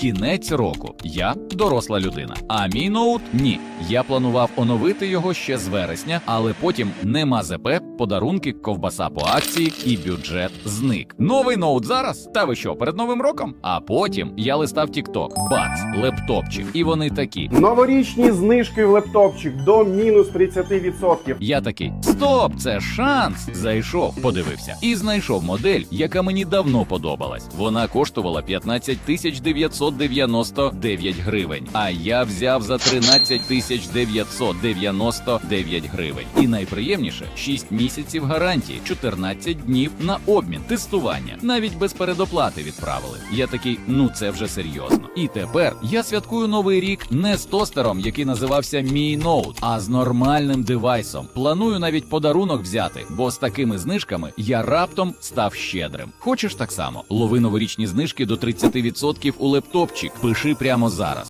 Кінець року. Я доросла людина. А мій ноут ні. Я планував оновити його ще з вересня, але потім нема ЗП, подарунки, ковбаса по акції і бюджет зник. Новий ноут зараз? Та ви що, перед новим роком? А потім я листав TikTok, бац, лептопчик. І вони такі. Новорічні знижки в лептопчик до мінус 30%. Я такий стоп, це шанс. Зайшов, подивився і знайшов модель, яка мені давно подобалась. Вона коштувала 15 тисяч 999 гривень. А я взяв за 13 тисяч 999 гривень. І найприємніше 6 місяців гарантії, 14 днів на обмін, тестування. Навіть без передоплати відправили. Я такий, ну це вже серйозно. І тепер я святкую новий рік не з тостером, який називався Мій Ноут, а з нормальним девайсом. Планую навіть подарунок взяти, бо з такими знижками я раптом став щедрим. Хочеш так само? Лови новорічні знижки до 30% у лептопчик. Пиши прямо зараз.